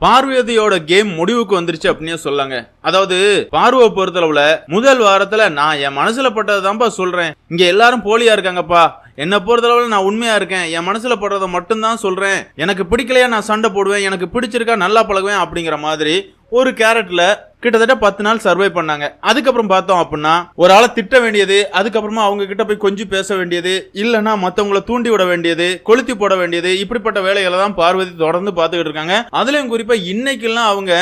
பார்வதியோட game முடிவுக்கு வந்துருச்சு அப்படின்னு சொல்லாங்க. அதாவது பார்வை பொறுத்தளவுல முதல் வாரத்துல நான் என் மனசுல பட்டதுதான்ப்பா சொல்றேன். இங்க எல்லாரும் போலியா இருக்காங்கப்பா. என்னை பொறுத்தளவுல நான் உண்மையா இருக்கேன். என் மனசுல படுறத மட்டும்தான் சொல்றேன். எனக்கு பிடிக்கலையா நான் சண்டை போடுவேன். எனக்கு பிடிச்சிருக்கா நல்லா பழகுவேன் அப்படிங்கிற மாதிரி ஒரு கேரட்ல கிட்டத்தட்ட பத்து நாள் சர்வே பண்ணாங்க. அதுக்கப்புறம் பார்த்தோம் அப்படின்னா ஒரு ஆளை திட்ட வேண்டியது அதுக்கப்புறமா அவங்க கிட்ட போய் கொஞ்சம் பேச வேண்டியது இல்லைன்னா மத்தவங்கள தூண்டி விட வேண்டியது கொளுத்தி போட வேண்டியது இப்படிப்பட்ட வேலைகளை தான் பார்வதி தொடர்ந்து பார்த்துக்கிட்டு இருக்காங்க. அதுலயும் குறிப்பா இன்னைக்கெல்லாம் அவங்க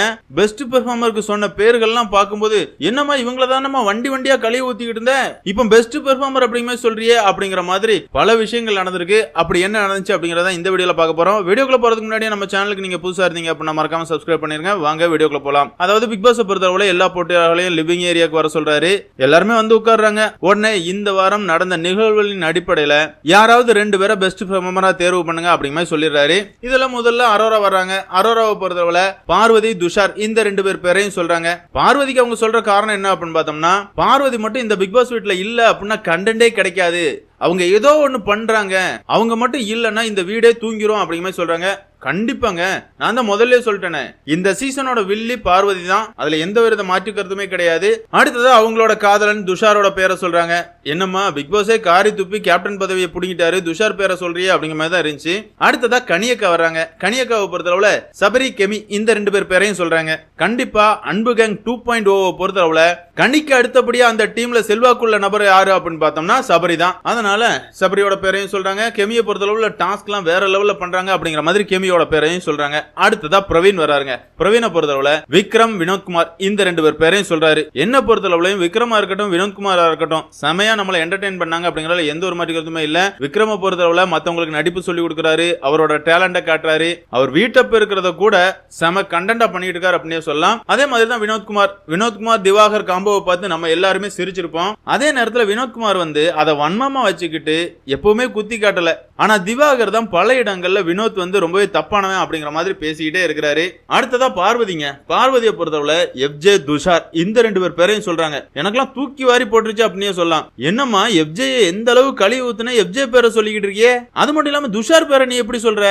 பெஸ்ட் பெர்ஃபார்மருக்கு சொன்ன பேர்கள்லாம் பார்க்கும்போது என்னம்மா இவங்கள தானம்மா வண்டி வண்டியா கழுவி ஊத்திக்கிட்டு இருந்தேன் இப்போ பெஸ்ட் பெர்ஃபார்மர் அப்படிங்கிற சொல்றியே அப்படிங்கிற மாதிரி பல விஷயங்கள் நடந்திருக்கு. அப்படி என்ன நடந்துச்சு அப்படிங்கறத இந்த வீடியோல பார்க்க போறோம். வீடியோக்குள்ள போறதுக்கு முன்னாடி நம்ம சேனலுக்கு நீங்க புதுசா இருந்தீங்க அப்படின்னா மறக்காம சப்ஸ்கிரைப் பண்ணிருங்க. வாங்க வீடியோக்குள்ள போலாம். அதாவது பிக் பாஸ் பொறுத்தவரை எல்லா போட்டியாளர்களையும் லிவிங் ஏரியாக்கு வர சொல்றாரு. எல்லாருமே வந்து உட்கார்றாங்க. உடனே இந்த வாரம் நடந்த நிகழ்வுகளின் அடிப்படையில யாராவது ரெண்டு பேரை பெஸ்ட் பெர்ஃபார்மரா தேர்வு பண்ணுங்க அப்படிங்கிற மாதிரி சொல்லிடுறாரு. இதுல முதல்ல அரோரா வர்றாங்க. அரோராவை பொறுத்தவரை பார்வதி துஷார் இந்த ரெண்டு பேர் பேரையும் சொல்றாங்க. பார்வதிக்கு அவங்க சொல்ற காரணம் என்ன அப்படின்னு பார்த்தோம்னா பார்வதி மட்டும் இந்த பிக் பாஸ் வீட்டுல இல்ல அப்படின்னா கண்டென்ட்டே கிடைக்காது. அவங்க ஏதோ ஒன்று பண்றாங்க. அவங்க மட்டும் இல்லைன்னா இந்த வீடே தூங்கிரும் அப்படிங்கிற மாதிரி சொல்றாங்க. கண்டிப்பாங்க. நான் தான் முதல்ல சொல்லிட்டேனே. இந்த சீசனோட வில்லி பார்வதி தான். அதுல எந்த வித மாற்று கருத்துமே கிடையாது. அடுத்தது அவங்களோட காதலன் துஷாரோட பேரை சொல்றாங்க. என்னம்மா பிக் பாஸே காரி துப்பி கேப்டன் பதவியை பிடிங்கிட்டாரு துஷார் பேரை சொல்றியே அப்படிங்கிற மாதிரி தான் இருந்துச்சு. அடுத்ததா கனியக்கா வர்றாங்க. கனியக்காவை பொறுத்தளவுல சபரி கெமி இந்த ரெண்டு பேர் பேரையும் சொல்றாங்க. கண்டிப்பா அன்பு கேங் டூ பாயிண்ட் ஓவை பொறுத்தளவுல கனிக்கு அடுத்தபடியா அந்த டீம்ல செல்வாக்குள்ள நபர் யாரு அப்படின்னு பார்த்தோம்னா சபரி தான் அதனால சபரியோட பேரையும் சொல்றாங்க. கெமியை பொறுத்தளவுல டாஸ்க் எல்லாம் வேற லெவல்ல பண்றாங்க அப்படிங்கிற மாதிரி கெமியோட பேரையும் சொல்றாங்க. அடுத்ததா பிரவீன் வராருங்க. பிரவீனை பொறுத்தளவுல விக்ரம் வினோத்குமார் இந்த ரெண்டு பேர் பேரையும் சொல்றாரு. என்ன பொறுத்தளவுலையும் விக்ரமா இருக்கட்டும் வினோத்குமாரா இருக்கட்டும் செமையா நம்மள என்டர்டைன் பண்ணாங்க அப்படிங்கறதுல எந்த ஒரு மாதிரி கருத்துமே இல்ல. விக்ரம பொறுத்தளவுல மத்தவங்களுக்கு நடிப்பு சொல்லி கொடுக்குறாரு அவரோட டேலண்ட காட்டுறாரு அவர் வீட்டப்ப இருக்கிறத கூட செம கண்டென்டா பண்ணிட்டு இருக்காரு அப்படின்னே சொல்லலாம். அதே மாதிரி தான் வினோத்குமார். வினோத்குமார் திவாகர் காம்போவை பார்த்து நம்ம எல்லாருமே சிரிச்சிருப்போம். அதே நேரத்துல வினோத்குமார் வந்து அதை வன்மமா வச்சுக்கிட்டு எப்பவுமே குத்தி காட்டல. ஆனா திவாகர் தான் பல இடங்கள்ல வினோத் வந்து ரொம்பவே தப்பானவன் அப்படிங்கிற மாதிரி பேசிக்கிட்டே இருக்கிறாரு. அடுத்ததா பார்வதிங்க. பார்வதியை பொறுத்தவரை எஃப்ஜே துஷார் இந்த ரெண்டு பேர் பேரையும் சொல்றாங்க. எனக்கெல்லாம் தூக்கி வாரி போட்டுருச்சு அப்படின்னே சொல்லலாம். என்னம்மா எஃப்ஜே எந்த அளவு கழுவி ஊத்துனா? எஃப்ஜே பேரை சொல்லிக்கிட்டு இருக்கியே? அது மட்டும் இல்லாம துஷார் பேரை நீ எப்படி சொல்ற?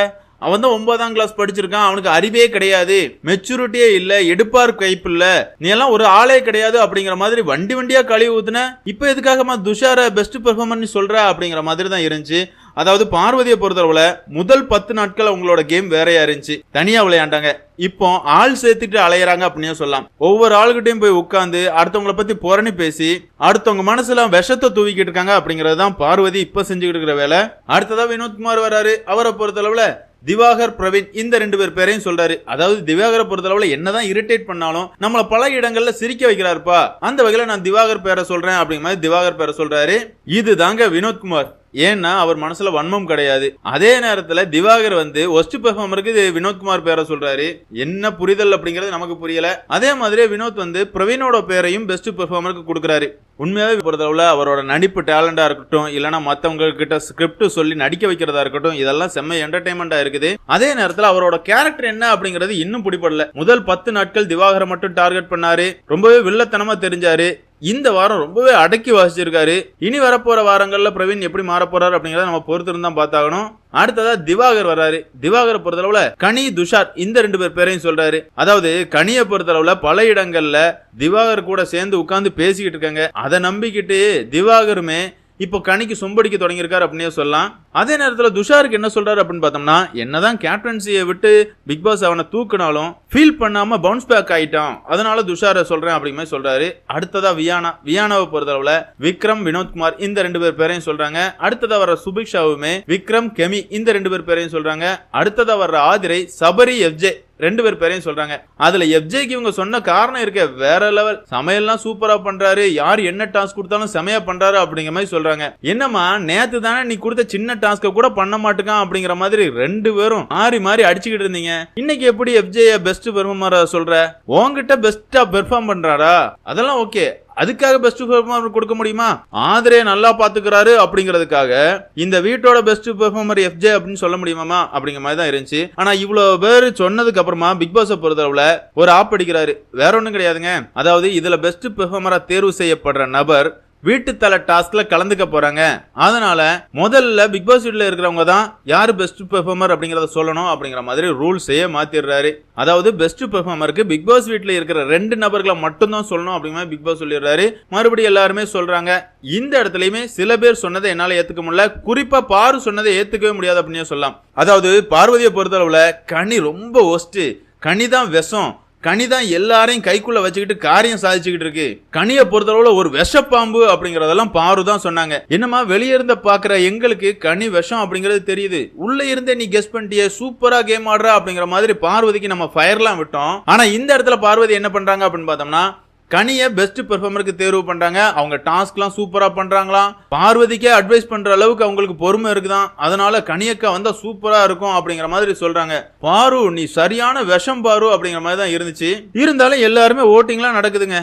அவன் தான் ஒன்பதாம் கிளாஸ் படிச்சிருக்கான் அவனுக்கு அறிவே கிடையாது மெச்சூரிட்டியே இல்ல எடுப்பார் கைப்பு இல்ல. நீ எல்லாம் ஒரு ஆளே கிடையாது அப்படிங்கிற மாதிரி வண்டி வண்டியா கழுவி ஊத்துன? இப்ப எதுக்காகமா துஷார பெஸ்ட் பெர்ஃபார்மன்ஸ் சொல்ற அப்படிங்கிற மாதிரி தான் இருந்துச்சு. அதாவது பார்வதியை பொறுத்தளவுல முதல் பத்து நாட்கள் அவங்களோட கேம் வேறையா இருந்துச்சு. தனியா விளையாண்டாங்க. இப்போ ஆள் சேர்த்துட்டு அலையறாங்க அப்படின்னு சொல்லலாம். ஒவ்வொரு ஆளுகிட்டையும் போய் உட்காந்து அடுத்தவங்கள பத்தி புரணி பேசி அடுத்தவங்க மனசுல விஷத்தை தூவிக்கிட்டு இருக்காங்க அப்படிங்கறது தான் பார்வதி இப்ப செஞ்சுக்கிட்டு இருக்கிற வேலை. அடுத்ததா வினோத்குமார் வராரு. அவரை பொறுத்தளவுல திவாகர் பிரவீன் இந்த ரெண்டு பேர் பேரையும் சொல்றாரு. அதாவது திவாகரை பொறுத்தளவுல என்னதான் இரிட்டேட் பண்ணாலும் நம்மள பல இடங்கள்ல சிரிக்க வைக்கிறாருப்பா. அந்த வகையில நான் திவாகர் பேரை சொல்றேன் அப்படிங்கிற மாதிரி திவாகர் பேரை சொல்றாரு. இது தாங்க வினோத்குமார். ஏன்னா அவர் மனசுல வன்மம் கிடையாது. அதே நேரத்துல திவாகர் வந்து ஒஸ்ட் பெர்ஃபார்மருக்கு வினோத்குமார் பேரை சொல்றாரு. என்ன புரிதல் அப்படிங்கிறது நமக்கு புரியல. அதே மாதிரி வினோத் வந்து பிரவீனோட பேரையும் பெஸ்ட் பெர்ஃபார்மருக்கு கொடுக்குறாரு. உண்மையாவே பொறுத்தளவுல அவரோட நடிப்பு டேலண்டா இருக்கட்டும் இல்லைன்னா மத்தவங்க கிட்ட ஸ்கிரிப்ட் சொல்லி நடிக்க வைக்கிறதா இருக்கட்டும் இதெல்லாம் செம்ம என்டர்டைன்மெண்டா இருக்குது. அதே நேரத்துல அவரோட கேரக்டர் என்ன அப்படிங்கிறது இன்னும் பிடிபடல. முதல் பத்து நாட்கள் திவாகரை மட்டும் டார்கெட் பண்ணாரு. ரொம்பவே வில்லத்தனமா தெரிஞ்சாரு. இந்த வாரம் ரொம்பவே அடக்கி வாசிச்சிருக்காரு. இனி வரப்போற வாரங்கள்ல பிரவீன் எப்படி மாற போறாரு அப்படிங்கறத நம்ம பொறுத்து பார்த்தாகணும். அடுத்ததா திவாகர் வர்றாரு. திவாகரை பொறுத்தளவுல கனி துஷார் இந்த ரெண்டு பேர் பேரையும் சொல்றாரு. அதாவது கனியை பொறுத்தளவுல பல இடங்கள்ல திவாகர் கூட சேர்ந்து உட்கார்ந்து பேசிக்கிட்டு இருக்காங்க. அதை நம்பிக்கிட்டு திவாகருமே இப்போ கணிக்கு சொம்படிக்க தொடங்கியிருக்காரு அப்படின்னே சொல்லலாம். அதே நேரத்தில் துஷாருக்கு என்ன சொல்றாரு அப்படின்னு பார்த்தோம்னா என்னதான் கேப்டன்சியை விட்டு பிக் பாஸ் அவனை தூக்குனாலும் ஃபீல் பண்ணாம பவுன்ஸ் பேக் ஆயிட்டான். அதனால துஷாரை சொல்றேன் அப்படிங்கிற மாதிரி சொல்றாரு. அடுத்ததா வியானா. வியானாவை பொறுத்தளவுல விக்ரம் வினோத்குமார் இந்த ரெண்டு பேர் பேரையும் சொல்றாங்க. அடுத்ததா வர சுபிக்ஷாவுமே விக்ரம் கெமி இந்த ரெண்டு பேர் பேரையும் சொல்றாங்க. அடுத்ததா வர்ற ஆதிரை சபரி எஃப்ஜே ரெண்டு பேர் பேரையும் சொல்றாங்க. அதுல எஃப்ஜேக்கு இவங்க சொன்ன காரணம் இருக்க வேற லெவல் சமையல்லாம் சூப்பரா பண்றாரு. யார் என்ன டாஸ்க் கொடுத்தாலும் செமையா பண்றாரு அப்படிங்கிற மாதிரி சொல்றாங்க. என்னம்மா நேத்து தானே நீ கொடுத்த சின்ன டாஸ்க கூட பண்ண மாட்டுக்கான் அப்படிங்கிற மாதிரி ரெண்டு பேரும் மாறி மாறி அடிச்சுக்கிட்டு இருந்தீங்க. இன்னைக்கு எப்படி எஃப்ஜே பெஸ்ட் பெர்ஃபார்மரா சொல்ற? உன்கிட்ட பெஸ்டா பெர்ஃபார்ம் பண்றாரா? அதெல்லாம் ஓகே அதுக்காக பெஸ்ட் பெர்ஃபார்மர் கொடுக்க முடியுமா? ஆதரே நல்லா பாத்துக்கிறாரு அப்படிங்கிறதுக்காக இந்த வீட்டோட பெஸ்ட் பெர்ஃபார்மர் எஃப்ஜே அப்படின்னு சொல்ல முடியுமாமா? அப்படிங்கிற மாதிரி தான் இருந்துச்சு. ஆனா இவ்வளவு பேர் சொன்னதுக்கு அப்புறமா பிக் பாஸ் பொறுத்தளவுல ஒரு ஆப் அடிக்கிறாரு. வேற ஒன்றும் கிடையாதுங்க. அதாவது இதுல பெஸ்ட் பெர்ஃபார்மரா தேர்வு செய்யப்படுற நபர் வீட்டு தலை டாஸ்க்ல கலந்துக்க போறாங்க. அதனால முதல்ல பிக் பாஸ் வீட்டில் இருக்கிறவங்க தான் யார் பெஸ்ட் பெர்ஃபார்மர் அப்படிங்கறத சொல்லணும் அப்படிங்கிற மாதிரி ரூல்ஸையே மாத்திடுறாரு. அதாவது பெஸ்ட் பெர்ஃபார்மருக்கு பிக் பாஸ் வீட்டில் இருக்கிற ரெண்டு நபர்களை மட்டும்தான் சொல்லணும் அப்படிங்கிற பிக் பாஸ் சொல்லிடுறாரு. மறுபடியும் எல்லாருமே சொல்றாங்க. இந்த இடத்துலயுமே சில பேர் சொன்னதை என்னால ஏத்துக்க முடியல. குறிப்பா பாரு சொன்னதை ஏத்துக்கவே முடியாது அப்படின்னு சொல்லலாம். அதாவது பார்வதியை பொறுத்தளவுல கனி ரொம்ப ஒஸ்ட் கனி தான் விஷம். கனி தான் எல்லாரையும் கைக்குள்ள வச்சுக்கிட்டு காரியம் சாதிச்சுக்கிட்டு இருக்கு. கனியை பொறுத்தளவுல ஒரு விஷப்பாம்பு அப்படிங்கறதெல்லாம் பாரு தான் சொன்னாங்க. என்னமா வெளியே இருந்த பாக்குற எங்களுக்கு கனி விஷம் அப்படிங்கிறது தெரியுது. உள்ள இருந்தே நீ கெஸ் பண்ணிட்டியே சூப்பரா கேம் ஆடுற அப்படிங்கிற மாதிரி பார்வதிக்கு நம்ம ஃபயர்லாம் விட்டோம். ஆனா இந்த இடத்துல பார்வதி என்ன பண்றாங்க அப்படின்னு பார்த்தோம்னா கனியை பெஸ்ட் பெர்ஃபார்மருக்கு தேர்வு பண்றாங்க. அவங்க டாஸ்க்லாம் சூப்பரா பண்ணுறாங்களாம் பார்வதிக்கே அட்வைஸ் பண்ற அளவுக்கு அவங்களுக்கு பொறுமை இருக்குதான். அதனால கனியக்கா வந்தா சூப்பரா இருக்கும் அப்படிங்கிற மாதிரி சொல்றாங்க. பாரு நீ சரியான விஷம் பாரு அப்படிங்கிற மாதிரி தான் இருந்துச்சு. இருந்தாலும் எல்லாருமே ஓட்டிங்லாம் நடக்குதுங்க.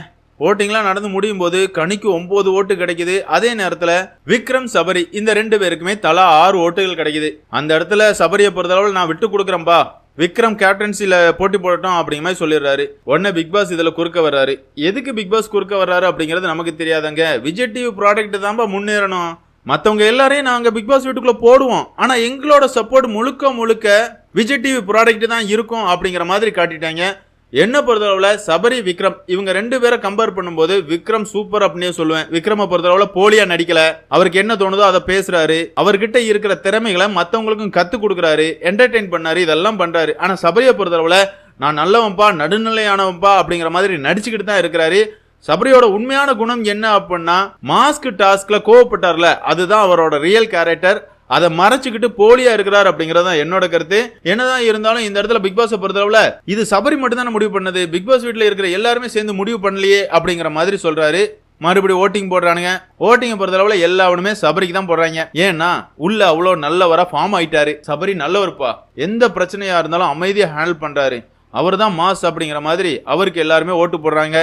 ஓட்டிங்லாம் நடந்து முடியும் போது கனிக்கு ஒன்பது ஓட்டு கிடைக்குது. அதே நேரத்தில் விக்ரம் சபரி இந்த ரெண்டு பேருக்குமே தலா ஆறு ஓட்டுகள் கிடைக்குது. அந்த இடத்துல சபரியை பொறுத்தளவில் நான் விட்டு கொடுக்குறேன்பா. விக்ரம் கேப்டன்சியில் போட்டி போடட்டும் அப்படிங்கிற மாதிரி சொல்லிடுறாரு. உடனே பிக் பாஸ் இதில் குறுக்க வர்றாரு. எதுக்கு பிக் பாஸ் குறுக்க வர்றாரு அப்படிங்கிறது நமக்கு தெரியாதங்க. விஜய் டிவி ப்ராடக்ட் தான்ப்பா முன்னேறணும். மற்றவங்க எல்லாரையும் நாங்கள் பிக் பாஸ் வீட்டுக்குள்ளே போடுவோம். ஆனால் எங்களோட சப்போர்ட் முழுக்க முழுக்க விஜய் டிவி ப்ராடக்ட் தான் இருக்கும் அப்படிங்கிற மாதிரி காட்டிட்டாங்க. என்ன பொறுத்தளவில் சபரி விக்ரம் இவங்க ரெண்டு பேரை கம்பேர் பண்ணும்போது விக்ரம் சூப்பர் அப்படின்னே சொல்லுவேன். விக்ரம பொறுத்தளவில் போலியா நடிக்கல. அவருக்கு என்ன தோணுதோ அதை பேசுறாரு. அவர்கிட்ட இருக்கிற திறமைகளை மற்றவங்களுக்கும் கத்து கொடுக்குறாரு. என்டர்டெயின் பண்ணாரு இதெல்லாம் பண்றாரு. ஆனா சபரியை பொறுத்தளவில் நான் நல்லவன்பா நடுநிலையானவன்பா அப்படிங்கிற மாதிரி நடிச்சுக்கிட்டு தான் இருக்கிறாரு. சபரியோட உண்மையான குணம் என்ன அப்படின்னா மாஸ்க் டாஸ்க்ல கோவப்பட்டார்ல அதுதான் அவரோட ரியல் கேரக்டர் அதை மறைச்சுக்கிட்டு போலியா இருக்கிறார் அப்படிங்கறத தான் என்னோட கருத்து. என்னதான் இருந்தாலும் இந்த இடத்துல பிக் பாஸ் பொறுத்தளவுல இது சபரி மட்டும் தானே முடிவு பண்ணது. பிக் பாஸ் வீட்டுல இருக்கிற எல்லாருமே சேர்ந்து முடிவு பண்ணலையே அப்படிங்கிற மாதிரி சொல்றாரு. மறுபடியும் ஓட்டிங் போடுறானுங்க. ஓட்டிங் பொறுத்தளவுல எல்லாவனுமே சபரிக்கு தான் போடுறாங்க. ஏன்னா உள்ள அவ்வளோ நல்லவரா ஃபார்ம் ஆயிட்டாரு. சபரி நல்லவர்ப்பா. எந்த பிரச்சனையா இருந்தாலும் அமைதியா ஹேண்டில் பண்றாரு. அவர் தான் மாஸ் அப்படிங்கிற மாதிரி அவருக்கு எல்லாருமே ஓட்டு போடுறாங்க.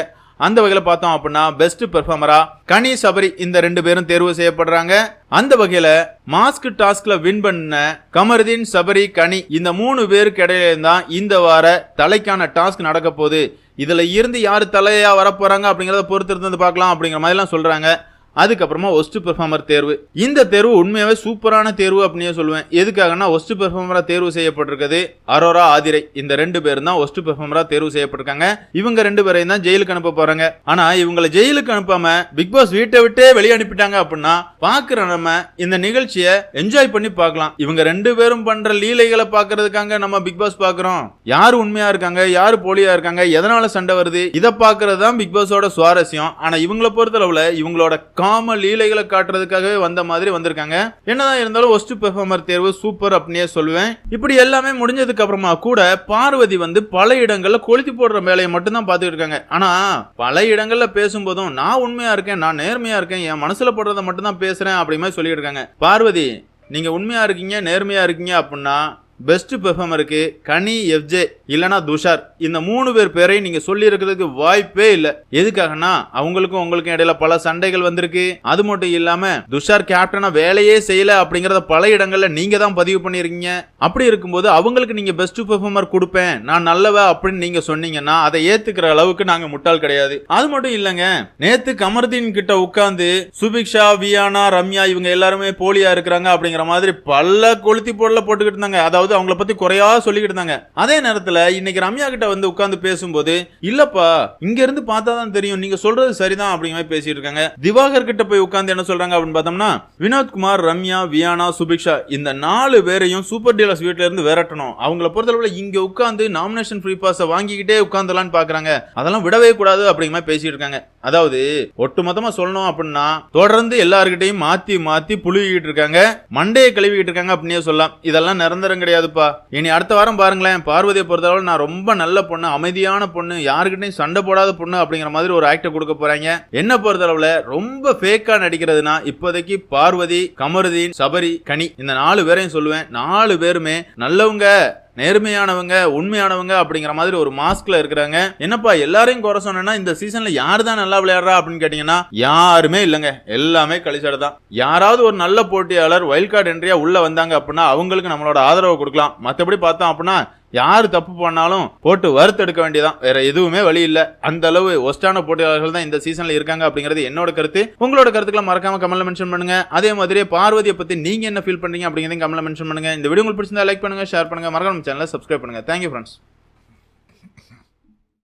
அந்த வகையில் பார்த்தோம் அப்படின்னா பெஸ்ட் பெர்ஃபார்மரா கனி சபரி இந்த ரெண்டு பேரும் தேர்வு செய்யப்படுறாங்க. அந்த வகையில மாஸ்க் டாஸ்க்ல வின் பண்ண கமருதீன் சபரி கனி இந்த மூணு பேருக்கு இடையில தான் இந்த வார தலைக்கான டாஸ்க் நடக்க போகுது. இதுல இருந்து யாரு தலையா வரப்போறாங்க அப்படிங்கறத பொறுத்து இருந்து பார்க்கலாம் அப்படிங்கிற மாதிரிலாம் சொல்றாங்க. அதுக்கப்புறமா ஒஸ்ட் பெர்ஃபார்மர் தேர்வு. இந்த தேர்வு உண்மையாவே சூப்பரான தேர்வு அப்படின்னே சொல்லுவேன். எதுக்காகனா ஒஸ்ட் பெர்ஃபார்மரா தேர்வு செய்யப்பட்டிருக்குது அரோரா ஆதிரை. இந்த ரெண்டு பேரும் தான் ஒஸ்ட் பெர்ஃபார்மரா தேர்வு செய்யப்பட்டிருக்காங்க. இவங்க ரெண்டு பேரையும் தான் ஜெயிலுக்கு அனுப்ப போறாங்க. ஆனா இவங்களை ஜெயிலுக்கு அனுப்பாம பிக் பாஸ் வீட்டை விட்டே வெளியே அனுப்பிட்டாங்க அப்படின்னா பாக்குற நம்ம இந்த நிகழ்ச்சியை என்ஜாய் பண்ணி பார்க்கலாம். இவங்க ரெண்டு பேரும் பண்ற லீலைகளை பாக்குறதுக்காக நம்ம பிக் பாஸ் பாக்குறோம் யாரு உண்மையா இருக்காங்க யாரு போலியா இருக்காங்க எதனால சண்டை வருது இதை பாக்குறது தான் பிக் பாஸோட சுவாரஸ்யம். ஆனா இவங்களை பொறுத்தளவுல இவங்களோட காம லீலைகளை காட்டுறதுக்காகவே வந்த மாதிரி வந்திருக்காங்க. என்னதான் இருந்தாலும் ஒஸ்ட் பெர்ஃபார்மர் தேர்வு சூப்பர் அப்படின்னே சொல்லுவேன். இப்படி எல்லாமே முடிஞ்சதுக்கு அப்புறமா கூட பார்வதி வந்து பல இடங்கள்ல கொளுத்தி போடுற வேலையை மட்டும்தான் பார்த்துட்டு இருக்காங்க. ஆனா பல இடங்கள்ல பேசும்போதும் நான் உண்மையா இருக்கேன் நான் நேர்மையா இருக்கேன் என் மனசுல போடுறத மட்டும் தான் பேசுறேன் அப்படிமே சொல்லியிருக்காங்க சொல்லிட்டு இருக்காங்க. பார்வதி நீங்க உண்மையா இருக்கீங்க நேர்மையா இருக்கீங்க அப்படின்னா பெஸ்ட் பெர்ஃபார்மருக்கு கனி எஃப்ஜே இல்லனா துஷார் இந்த மூணு பேர் பேரையும் நீங்க சொல்லி இருக்கிறதுக்கு வாய்ப்பே இல்ல. எதுக்காகனா அவங்களுக்கும் உங்களுக்கும் இடையில பல சண்டைகள் வந்திருக்கு. அது மட்டும் இல்லாம துஷார் கேப்டனா வேலையே செய்யல அப்படிங்கறத பல இடங்கள்ல நீங்க தான் பதிவு பண்ணிருக்கீங்க. அப்படி இருக்கும்போது அவங்களுக்கு நீங்க பெஸ்ட் பெர்ஃபார்மர் கொடுப்பேன் நான் நல்லவ அப்படின்னு நீங்க சொன்னீங்கன்னா அதை ஏத்துக்கிற அளவுக்கு நாங்க முட்டாள் கிடையாது. அது மட்டும் இல்லங்க நேத்து கமர்தீன் கிட்ட உட்கார்ந்து சுபிக்ஷா வியானா ரம்யா இவங்க எல்லாருமே போலியா இருக்கிறாங்க அப்படிங்கிற மாதிரி பல கொளுத்தி போடல போட்டுக்கிட்டு இருந்தாங்க. அதாவது அவங்கள பத்தி குறையா சொல்லிக்கிட்டு இருந்தாங்க. அதே நேரத்துல இன்னைக்கு ரம்யா கிட்ட வந்து உட்கார்ந்து பேசும்போது இல்லப்பா இங்க இருந்து பார்த்தா தான் தெரியும். நீங்க சொல்றது சரிதான் அப்படிங்கிற மாதிரி பேசிட்டு இருக்காங்க. திவாகர் கிட்ட போய் உட்கார்ந்து என்ன சொல்றாங்க அப்படின்னு பார்த்தோம்னா வினோத்குமார் ரம்யா வியானா சுபிக்ஷா இந்த நாலு பேரையும் சூப்பர் டீலர்ஸ் வீட்ல இருந்து விரட்டணும். அவங்கள பொறுத்தளவுல இங்க உட்கார்ந்து நாமினேஷன் ஃப்ரீ பாஸை வாங்கிக்கிட்டே உட்கார்ந்தலான்னு பாக்குறாங்க. அதெல்லாம் விடவே கூடாது அப்படிங்கிற மாதிரி பேசிட்டு இருக்காங்க. அதாவது ஒட்டுமொத்தமா சொல்லணும் அப்படின்னா தொடர்ந்து எல்லாருக்கிட்டையும் மாத்தி மாத்தி புழுகிட்டு இருக்காங்க. மண்டையை கழுவிக்கிட்டு இருக்காங்க அப்படின்னே சொல்லலாம். இதெல்லாம் நிரந்தரம் கிடையாது. கிடையாதுப்பா இனி அடுத்த வாரம் பாருங்களேன் பார்வதியை பொறுத்தளவு நான் ரொம்ப நல்ல பொண்ணு அமைதியான பொண்ணு யாருக்கிட்டையும் சண்டை போடாத பொண்ணு அப்படிங்கிற மாதிரி ஒரு ஆக்டை கொடுக்க போறாங்க. என்ன பொறுத்தளவுல ரொம்ப ஃபேக்கா நடிக்கிறதுனா இப்போதைக்கு பார்வதி கமருதீன் சபரி கனி இந்த நாலு பேரையும் சொல்லுவேன். நாலு பேருமே நல்லவங்க. நேர்மையானவங்க உண்மையானவங்க அப்படிங்கிற மாதிரி ஒரு மாஸ்க்ல இருக்கிறாங்க. என்னப்பா எல்லாரையும் குறை சொன்னா இந்த சீசன்ல யார் தான் நல்லா விளையாடுறா அப்படின்னு கேட்டீங்கன்னா யாருமே இல்லைங்க. எல்லாமே கழிச்சட தான் யாராவது ஒரு நல்ல போட்டியாளர் வைல்ட் கார்டு என்ட்ரியா உள்ள வந்தாங்க அப்படின்னா அவங்களுக்கு நம்மளோட ஆதரவு கொடுக்கலாம். மற்றபடி பார்த்தோம் அப்படின்னா யார் தப்பு பண்ணாலும் போட்டு வறுத்தெடுக்க வேண்டியதான் வேற எதுவுமே வழி இல்லை. அந்த அளவு ஒஸ்டான போட்டியாளர்கள் தான் இந்த சீசன்ல இருக்காங்க அப்படிங்கிறது என்னோட கருத்து. உங்களோட கருத்துக்களை மறக்காம கமெண்ட்ல மென்ஷன் பண்ணுங்க. அதே மாதிரி பார்வதியை பத்தி நீங்க என்ன ஃபீல் பண்றீங்க அப்படிங்கிறதையும் கமெண்ட்ல மென்ஷன் பண்ணுங்க. இந்த வீடியோ உங்களுக்கு பிடிச்சிருந்தா லைக் பண்ணுங்க ஷேர் பண்ணுங்க. மறக்காம சேனலை சப்ஸ்கிரைப் பண்ணுங்க. Thank you friends